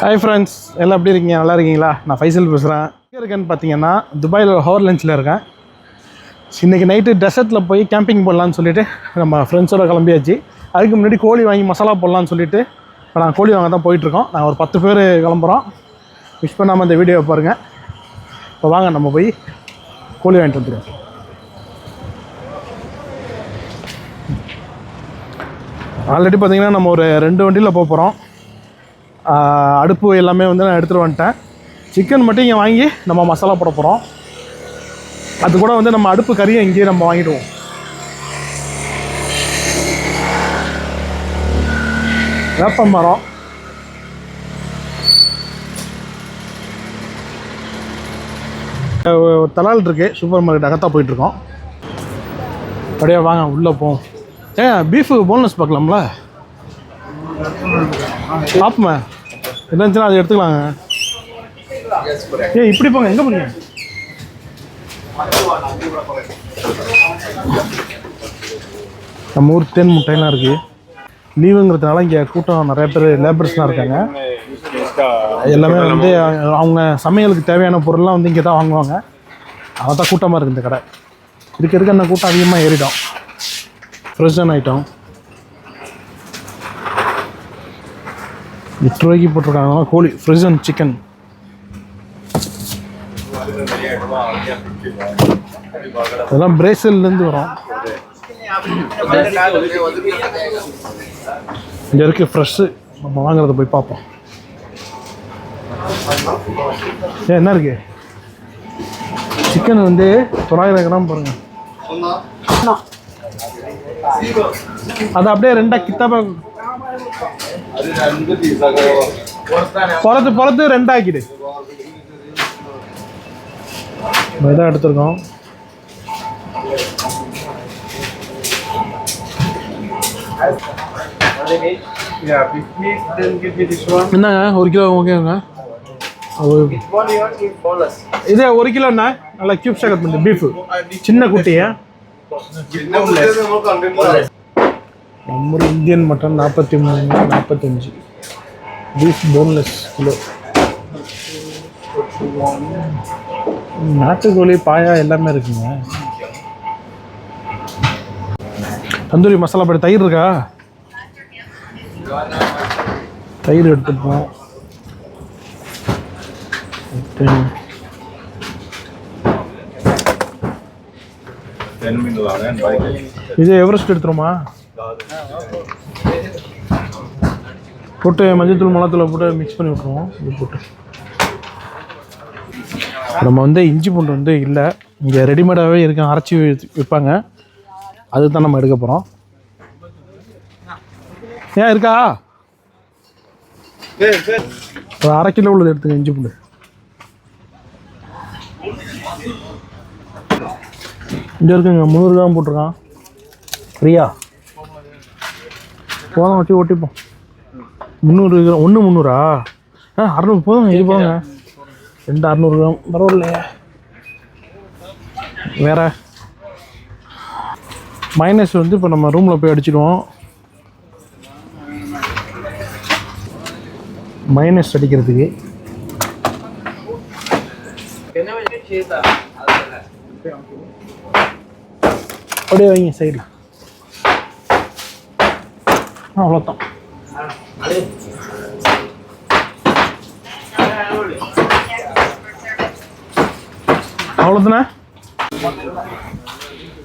Hi friends எல்லாம் எப்படி இருக்கீங்க? நல்லா இருக்கீங்களா? நான் ஃபைசல் பேசுகிறேன் எங்கே இருக்கேன்னு பார்த்தீங்கன்னா துபாயில் ஹவர் லஞ்சில் இருக்கேன். இன்றைக்கி நைட்டு டெசர்ட்டில் போய் கேம்பிங் போடலான்னு சொல்லிட்டு நம்ம ஃப்ரெண்ட்ஸோட கிளம்பியாச்சு. அதுக்கு முன்னாடி கோழி வாங்கி மசாலா போடலான்னு சொல்லிட்டு இப்போ நாங்கள் கோழி வாங்க தான் போயிட்டுருக்கோம். நாங்கள் ஒரு பத்து பேர் கிளம்புறோம். விஷ் பண்ணாமல் இந்த வீடியோவை பாருங்கள் இப்போ வாங்க நம்ம போய் கோழி வாங்கிட்டு வந்துடுவோம். ஆல்ரெடி பார்த்தீங்கன்னா நம்ம ஒரு ரெண்டு வண்டியில் போக போகிறோம் அடுப்பு எல்லாமே வந்து நான் எடுத்துகிட்டு வந்துட்டேன். சிக்கன் மட்டும் இங்கே வாங்கி நம்ம மசாலா போட போகிறோம் அது கூட வந்து நம்ம அடுப்பு கறியை இங்கேயே நம்ம வாங்கிடுவோம். வேப்ப மரம். தலால் இருக்குது சூப்பர் மார்க்கெட் அகத்தா போயிட்டுருக்கோம். அப்படியே வாங்க உள்ளே போவோம். ஏன் பீஃபு போனஸ் பார்க்கலாம்ல? பார்ப்போமே இருந்துச்சுன்னா அதை எடுத்துக்கலாங்க. ஏ இப்படி போங்க எங்கே போறீங்க நம்ம ஊர் தேன் முட்டையெல்லாம் இருக்குது லீவுங்கிறதுனால இங்கே கூட்டம் நிறைய பேர் லேபர்ஸ்லாம் இருக்காங்க. எல்லாமே வந்து அவங்க சமையலுக்கு தேவையான பொருள்லாம் வந்து இங்கே தான் வாங்குவாங்க. அதான் தான் கூட்டமாக இருக்குது இந்த கடை. இருக்க இருக்க அந்த கூட்டம் அதிகமாக ஏறிடும். ஃப்ரெஷ்ஷான ஐட்டம் எட்டு ரூபாய்க்கு போட்டிருக்காங்க கோழி ஃப்ரிசன் சிக்கன் இதெல்லாம் பிரேசில்லேருந்து வரும். இங்கே இருக்கு ஃப்ரெஷ்ஷு நம்ம வாங்குறத போய் பார்ப்போம். ஏன் என்ன இருக்கு? சிக்கன் வந்து தொள்ளாயிரம் கிராம் பாருங்க. அது அப்படியே ரெண்டா கித்தாப்பா பொறத்து பொறத்து ரெண்டாக்கிடு. நம்ம இதான் எடுத்திருக்கோம். என்னங்க ஒரு கிலோ ஓகேங்க. இதே இது ஒரு கிலோண்ணா நல்லா கியூப் கட் பண்ணி பீஃபு சின்ன குட்டியா? நம்ம இந்தியன் மட்டன் நாற்பத்தி மூணு நாற்பத்தஞ்சு பீஃப் போன்லெஸ் கிலோ. நாட்டுக்கோழி பாயா எல்லாமே இருக்குங்க. தந்தூரி மசாலா படி தயிர் இருக்கா? தயிர் எடுத்துப்போம். இது எவரெஸ்ட் எடுத்துருமா போட்டு மஞ்சத்தூள் மிளகாத்தூளை போட்டு மிக்ஸ் பண்ணி விட்ருவோம் இது போட்டு. நம்ம வந்து இஞ்சி பூண்டு வந்து இல்லை. இங்கே ரெடிமேடாகவே இருக்க அரைச்சி வி- விற்பாங்க. அதுதான் நம்ம எடுக்க போகிறோம் ஏன் இருக்கா? ஒரு அரை கிலோ உள்ளது எடுத்துங்க இஞ்சி பூண்டு. இங்கே இருக்குங்க முந்நூறு கிராம் போட்டிருக்கான். ஃப்ரீயா? போதும் வச்சு ஓட்டிப்போம். முந்நூறு கிராம் ஒன்று முந்நூறா? ஆ அறநூறு போதும் இது போதுங்க. ரெண்டு அறநூறு கிராம் பரவாயில்லையே. வேற. மைனஸ் வந்து இப்போ நம்ம ரூமில் போய் அடிச்சிடுவோம். மைனஸ் அடிக்கிறதுக்கு. அப்படியே வைங்க சைடில் அவ்வளோதான் அவ்வளோதானே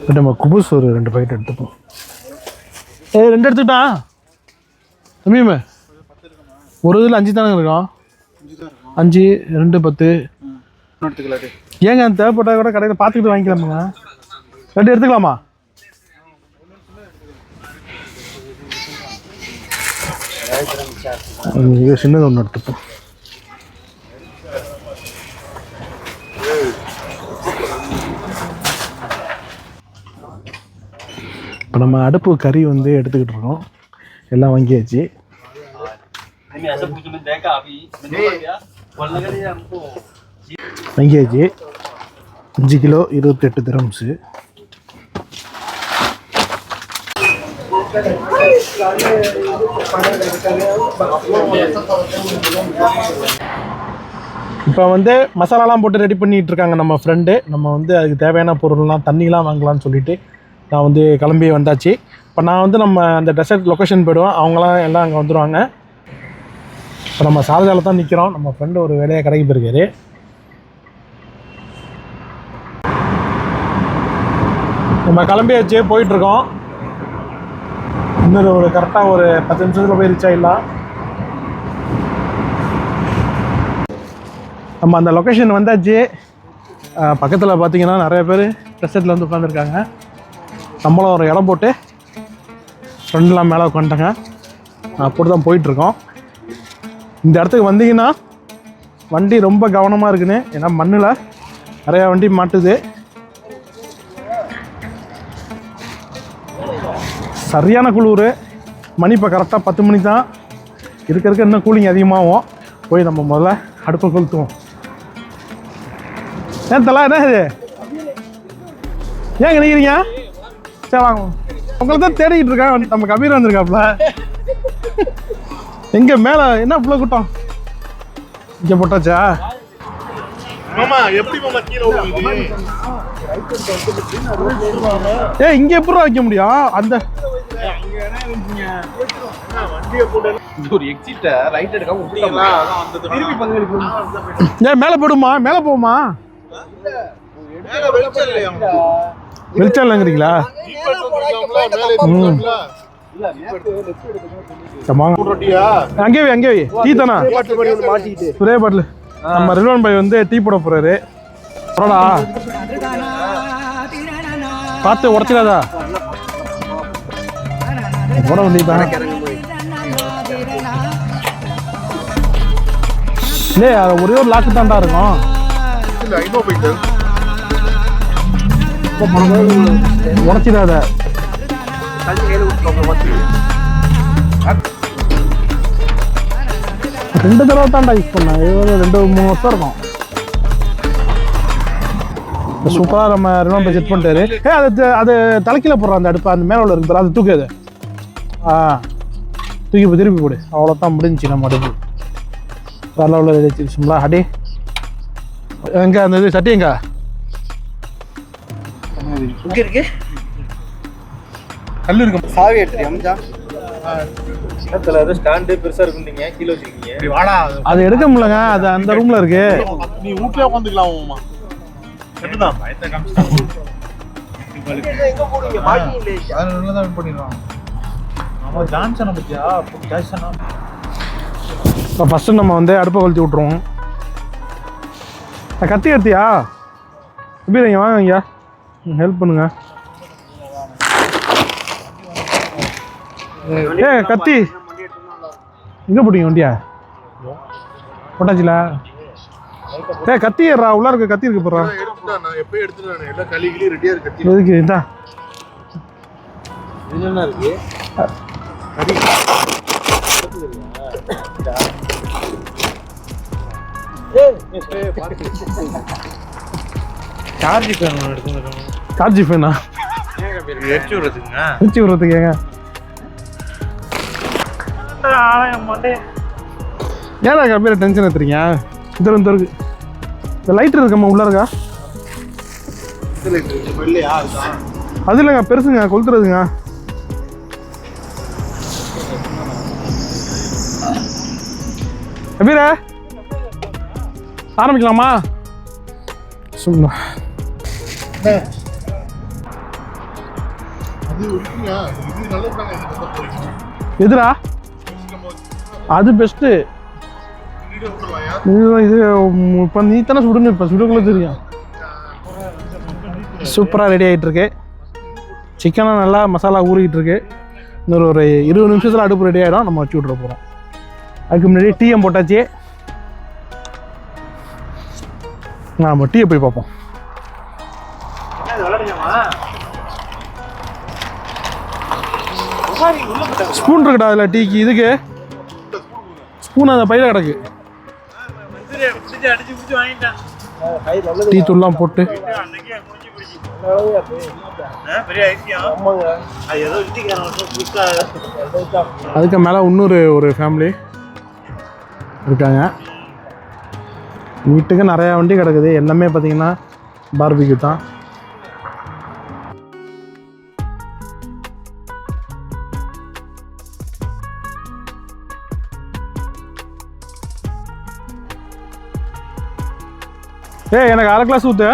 இப்போ நம்ம குபுஸ் ஒரு ரெண்டு பாக்கெட் எடுத்துப்போம். ஏய் ரெண்டு எடுத்துக்கிட்டா? தம்பியுமே ஒரு இதில் அஞ்சு தானே இருக்கும் அஞ்சு ரெண்டு பத்து. ஏங்க தேவைப்பட்டா கூட கடையில் பார்த்துக்கிட்டு வாங்கிக்கலாமாங்க. ரெண்டு எடுத்துக்கலாமா? இது ஒன்று எடுத்துப்போம் இப்போ நம்ம அடுப்பு கறி வந்து எடுத்துக்கிட்டு இருக்கோம். எல்லாம் வாங்கியாச்சு. வாங்கியாச்சு. அஞ்சு கிலோ இருபத்தெட்டு திரம்ஸு இப்போ வந்து மசாலாலாம் போட்டு ரெடி பண்ணிட்டு இருக்காங்க நம்ம ஃப்ரெண்டு நம்ம வந்து அதுக்கு தேவையான பொருள்லாம் தண்ணிலாம் வாங்கலாம்னு சொல்லிட்டு நான் வந்து கிளம்பி வந்தாச்சு. இப்போ நான் வந்து நம்ம அந்த டெசர்ட் லொக்கேஷன் போயிடுவோம். அவங்களாம் எல்லாம் அங்கே வந்துடுவாங்க இப்போ நம்ம சாரஜாவில் தான் நிற்கிறோம் நம்ம ஃப்ரெண்டு ஒரு வேலையாக கடைக்கு போயிருக்காரு. நம்ம கிளம்பியாச்சு போயிட்டுருக்கோம். இன்னொரு ஒரு கரெக்டாக ஒரு பத்து நிமிஷத்தில் போய் ரீச் ஆகிடலாம் நம்ம அந்த லொக்கேஷன் வந்தாச்சு. பக்கத்தில் பார்த்தீங்கன்னா நிறைய பேர் டெசர்ட்டில் வந்து உட்காந்துருக்காங்க நம்மளும் ஒரு இடம் போட்டு ஃப்ரெண்ட்லாம் மேலே உட்காந்துட்டாங்க அப்படி தான் போயிட்டுருக்கோம். இந்த இடத்துக்கு வந்தீங்கன்னா வண்டி ரொம்ப கவனமாக இருக்குன்னு ஏன்னா மண்ணில் நிறையா வண்டி மாட்டுது. சரியான குளிர். மணி இப்போ கரெக்டாக பத்து மணி தான். இருக்க இருக்க இன்னும் கூலிங் அதிகமாகும். போய் நம்ம முதல்ல அடுப்பை கொளுத்துவோம். ஏன் தலா என்ன இது? ஏன் நினைக்கிறீங்க சரி வாங்க. உங்களை தான் தேடிக்கிட்டு இருக்கேன் நம்ம கபீர் வந்திருக்காப்ல எங்க மேலே என்ன இவ்வளோ கூட்டம்? இங்கே போட்டாச்சா? ஏ இங்க எப்படி வைக்க முடியும்? அந்த ஏன் மேலே போடுமா? மேலே போகுமா? மேல வெளிச்சம் இல்லைங்கிறீங்களா? அங்கே வை அங்கே வை. டீ தானா? ஒரே பாட்டில். நம்ம ரில்வன் பாய் வந்து டீ போட போறாரு. பரவாடா பார்த்து உடச்சிடாதா? போட வேண்டியதுதான். இல்லையே அது ஒரே ஒரு லாக்கு தாண்டா இருக்கும். இல்ல போயிட்டு உடச்சிடாத. ரெண்டு தடவை தான்டா யூஸ் பண்ணேன் இது ரெண்டு மூணு வருஷம் இருக்கும். சூப்பராக நம்ம ரினோம்பை செட் பண்ணிட்டாரு ஏ அது அது தலைக்கீழ போடுற அந்த அடுப்பு. அந்த மேலே உள்ள இருக்குது அது தூக்கு அது. ஆ. தூக்கி திருப்பி போடு. அவ்வளோதான் முடிஞ்சுச்சு நம்ம அடுப்பு. வேலை உள்ள வச்சுங்களா அடி எங்க அந்த இது சட்டி எங்க இருக்கு கல் இருக்கு சாவி எடுத்து அமிச்சா இடத்துல அது ஸ்டாண்டு பெருசா இருக்குன்னீங்க கீழே வச்சிருக்கீங்க இப்படி வாடா அது எடுக்க முடியலங்க அது அந்த ரூம்ல இருக்கு நீ வீட்லயே உட்காந்துக்கலாம் எப்படிதான் எங்க போடுங்க மாட்டி இல்லையா இப்போ ஃபஸ்ட்டு நம்ம வந்து அடுப்பை கொளுத்தி விட்ருவோம் நான் கத்தி எடுத்தியா எப்படி நீங்கள் வாங்க ஐயா ஹெல்ப் பண்ணுங்க. ஏ கத்தி. எங்கே போட்டீங்க வண்டியா? போட்டாச்சுல? ஏ கத்தி ஏறா உள்ள இருக்க கத்தி இருக்கு போடுறா. எதுக்கு இருக்கு? சார்ஜ் ஃபேன் எடுத்து சார்ஜி ஃபேனா எரிச்சு விடுறதுங்க வச்சு விட்றதுக்கு ஏங்க? ஏடா கம்மியாக டென்ஷன் எடுத்துறீங்க? இந்த இந்த இருக்கு இந்த லைட் இருக்கம்மா உள்ள இருக்கா? அது இல்லைங்க பெருசுங்க கொளுத்துறதுங்க. கபீர ஆரம்பிக்கலாமா? சும்மா. எதுடா? அது பெஸ்ட்டு இது இப்போ நீ தானே சுடணும் இப்போ சுடக்குள்ள தெரியும். சூப்பராக ரெடி ஆகிட்டு இருக்கு சிக்கனும் நல்லா மசாலா ஊறிக்கிட்டு இருக்கு இன்னொரு ஒரு இருபது நிமிஷத்தில் அடுப்பு ரெடி ஆகிடும் நம்ம வச்சு விட்ற போகிறோம் அதுக்கு முன்னாடி டிஎம் போட்டாச்சு. நாம் டீயை போய் பார்ப்போம். ஸ்பூன் இருக்குடா அதில் டீக்கு இதுக்கு. ஸ்பூன் அந்த பையில கிடக்கு. டீ தூள்லாம் போட்டு. அதுக்கு மேலே இன்னொரு ஒரு ஃபேமிலி இருக்காங்க வீட்டுக்கு நிறையா வண்டி கிடக்குது. எல்லாமே பார்த்தீங்கன்னா பார்பிக்கு தான். ஏய் எனக்கு அரை கிளாஸ் ஊற்று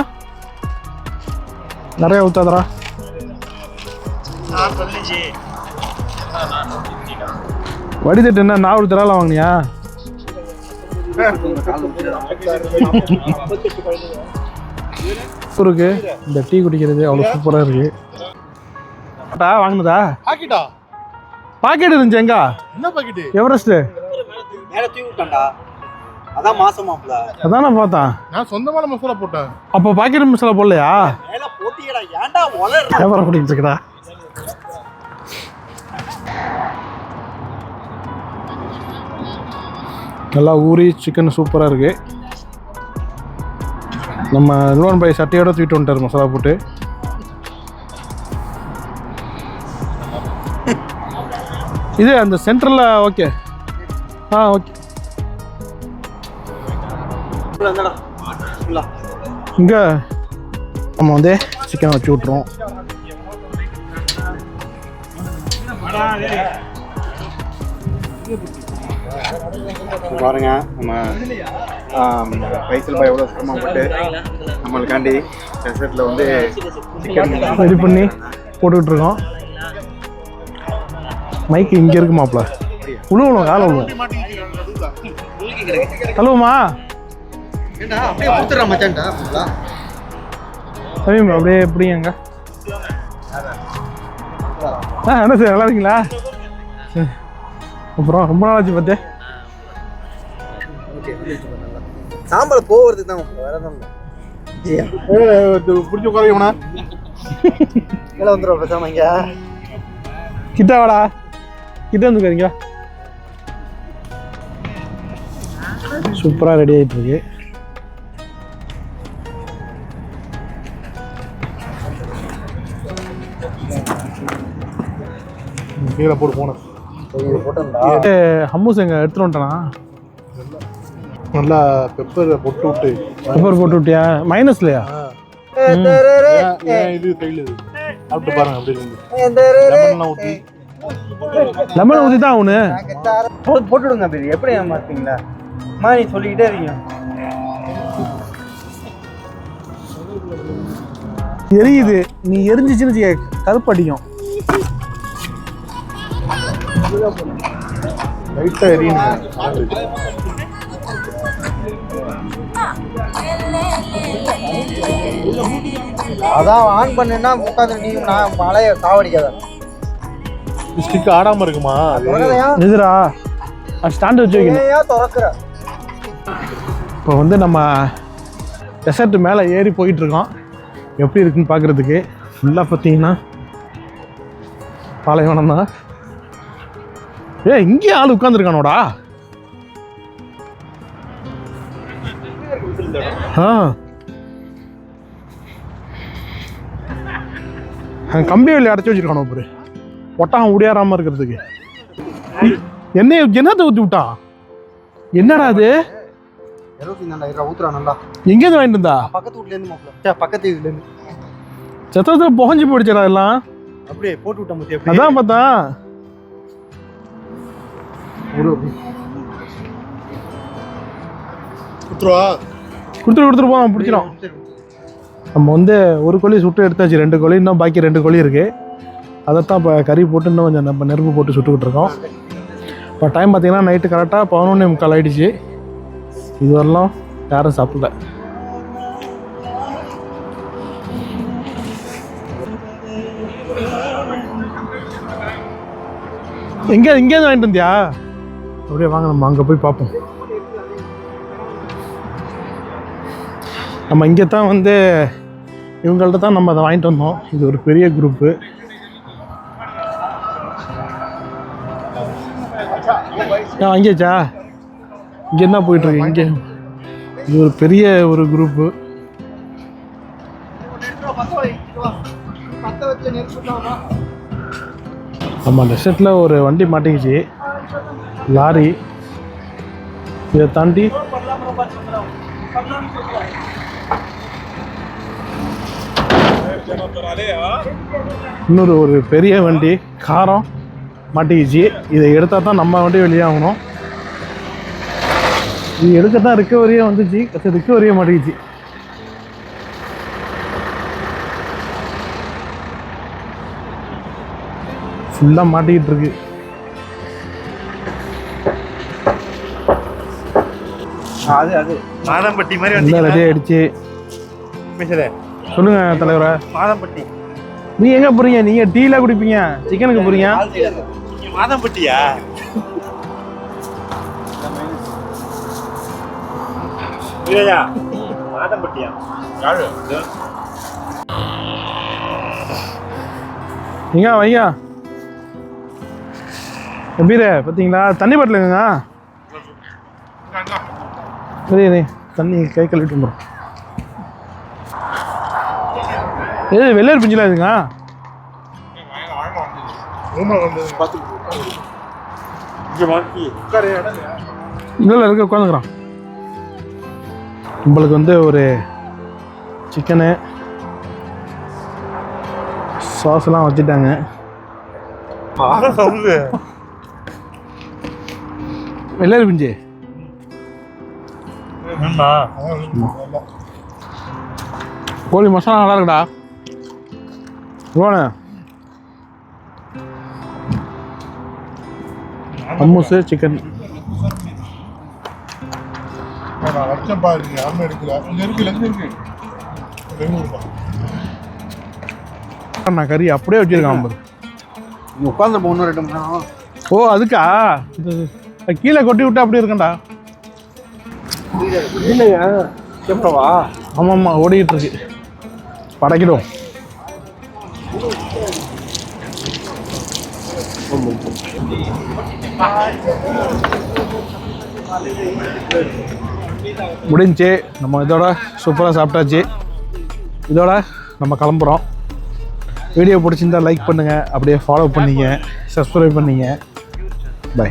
நிறைய பதினஞ்சு வடிதட்டு என்ன? நாவல் திரால வாங்கினியா? இருக்கு இந்த டீ குடிக்கிறது அவ்வளோ சூப்பராக இருக்கு. டா வாங்கினதா? பாக்கிட்டா? பாக்கெட் இருந்துச்சு எங்க? என்ன பாக்கெட்டு? எவரெஸ்ட் மேல தூக்கி விட்டான்டா. அதான் மாசமாப்ல அதான் நான் பார்த்தேன். நான் சொந்தமான மசாலா போட்டேன். அப்போ பாக்கெட் மசாலா போடலையா? மேல போட்டியடா ஏன்டா வளர் வியாபாரம் பண்ணிட்டு நல்லா ஊறி சிக்கன் சூப்பராக இருக்குது நம்ம லோன் பாய் சட்டையோட தூக்கிட்டு வந்துட்டார் மசாலா போட்டு. இது அந்த சென்டரில் ஓகே ஆ ஓகே இங்கே நம்ம வந்து சிக்கனை வச்சு விட்ருவோம் பாருங்க நம்ம பைசல் பாய் எவ்வளோ சிரமப்பட்டு நம்மளுக்காண்டி டெசர்ட்டில் வந்து சிக்கன் ரெடி பண்ணி போட்டுக்கிட்டு இருக்கோம் மைக்கு இங்கே இருக்கு மாப்பிள்ள உழுவணும் காலை உழுவும் ஏண்டா அப்படியே கொடுத்துறா மச்சான்டா அப்படியே எப்படிங்க ஆ என்ன சார் நல்லா இருக்கீங்களா? அப்புறம் ரொம்ப நாளாச்சு பார்த்து சாம்பல் போகிறது தான் வேற எதுவும் இல்லை. பிடிச்ச உட்கார கீழே வந்துடும் பேசாம இங்க. கிட்ட வாடா. கிட்ட வந்துக்காதீங்க சூப்பராக ரெடி ஆகிட்டு இருக்கு. கீழே போட்டு போனேன் ஹம்மூஸ் எங்க எடுத்துட்டு வந்துட்டானா? நல்லா பெப்பரை பொட்டு விட்டு. பெப்பர் போட்டு விட்டியா? மைனஸ்லையா இது கையில் சாப்பிட்டு பாருங்க அப்படி லெமன்லாம் ஊற்றி லெமன் ஊற்றி தான் அவனு போட்டு போட்டு விடுங்க பேர் எப்படி ஏமாத்தீங்களா நீ சொல்லிக்கிட்டே இருக்கீங்க எரியுது. நீ எரிஞ்சிச்சுன்னு வச்சுக்க, கருப்படிக்கும் லைட்டாக எரியுங்க அதான் ஆன் பண்ணுன்னா உட்காந்து நீ நான் மழைய சாவடிக்காத. ஸ்டிக் ஆடாமல் இருக்குமா? அது திறக்கலையா எதுரா ஸ்டாண்டு வச்சு வைக்கணும். திறக்கிற. இப்போ வந்து நம்ம டெசர்ட் மேலே ஏறி போயிட்டு இருக்கோம் எப்படி இருக்குன்னு பார்க்குறதுக்கு. ஃபுல்லாக பார்த்தீங்கன்னா பாலைவனம் தான் ஏ இங்கேயே ஆள் உட்காந்துருக்கானோடா கம்பி வேலி அடைச்சி வச்சிருக்கானோ பாரு. ஒட்டகம் உடையாராம இருக்கிறதுக்கு. என்ன என்னத்தை ஊற்றி விட்டான் என்னடா அது? எங்கேருந்து வாங்கிட்டு இருந்தா பக்கத்து வீட்ல இருந்து மாப்பிள்ள. பக்கத்து இதுல இருந்து. சத்தத்தில் புகஞ்சு போயிடுச்சடா எல்லாம். அப்படியே போட்டு விட்ட முத்தி அதான் பார்த்தேன் குத்துருவா கொடுத்துட்டு கொடுத்துட்டு போவோம் பிடிச்சிடும் நம்ம வந்து ஒரு கோழி சுட்டு எடுத்தாச்சு ரெண்டு கோழி இன்னும் பாக்கி ரெண்டு கோழி இருக்கு. அதைத்தான் இப்போ கறி போட்டு இன்னும் கொஞ்சம் நம்ம நெருப்பு போட்டு சுட்டுக்கிட்டு இருக்கோம். இப்போ டைம் பார்த்தீங்கன்னா நைட்டு கரெக்டாக பதினொன்னே முக்கால் ஆயிடுச்சு. இது வரலாம் யாரும் சாப்பிடல. எங்கே இங்கேருந்து வாங்கிட்டு வந்தியா? அப்படியே வாங்க நம்ம அங்கே போய் பார்ப்போம். நம்ம இங்கே தான் வந்து இவங்கள்ட்ட தான் நம்ம அதை வாங்கிட்டு வந்தோம். இது ஒரு பெரிய குரூப்பு ஆ வாங்கியாச்சா இங்கே என்ன போயிட்டுருக்கு? இங்கே. இது ஒரு பெரிய ஒரு குரூப்பு ஆமாம் வச்ச நம்ம ஒரு வண்டி மாட்டிக்கிச்சு. லாரி. இதை தாண்டி இன்னொரு ஒரு பெரிய வண்டி காரம் மாட்டிக்கிச்சு இதை எடுத்தால் தான் நம்ம வண்டி வெளியாகணும். இது எடுக்க தான் ரிக்கவரியே வந்துச்சு ரிக்கவரியே மாட்டிக்கிச்சு ஃபுல்லாக மாட்டிக்கிட்டு இருக்கு. அது அது. மாதிரி ரெடி ஆயிடுச்சு. பேசுறே. சொல்லுங்க தலைவரா. மாதம்பட்டி. நீ எங்க போறீங்க? நீங்க டீல குடிப்பீங்க? சிக்கனுக்கு போறீங்க? மாதம்பட்டியா? இல்லையா மாதம்பட்டியா? யாரு? எங்க வையா எப்படிரே பார்த்தீங்களா தண்ணி பாட்டிலுங்க சரி தண்ணி கை கழுவிட்டு வந்துடும் எது வெள்ளையர் பிஞ்சில இதுங்க? இதில் இருக்க உட்காந்துக்கிறான். நம்மளுக்கு வந்து ஒரு சிக்கனு சாஸ்லாம் வச்சுட்டாங்க. வெள்ளையர் பிஞ்சு. கோழி மசாலா நல்லா இருக்குடா. இங்க இருக்கு பெங்களூர்ப்பா. நான் கறி அப்படியே வச்சிருக்கான் பாரு. நீ உட்காந்து ஒன்று ரெண்டு மணி நேரம். ஓ அதுக்கா? கீழே கொட்டி விட்டா அப்படியே இருக்கேன்டா இல்லையா எப்பவா ஆமாம் ஆமாம் ஓடிக்கிட்டு இருக்கு. படைக்கிடும் முடிஞ்சு நம்ம இதோட சூப்பராக சாப்பிட்டாச்சு. இதோட நம்ம கிளம்புறோம். வீடியோ பிடிச்சிருந்தா லைக் பண்ணுங்கள் அப்படியே ஃபாலோ பண்ணிங்க. சப்ஸ்கிரைப் பண்ணிங்க. பை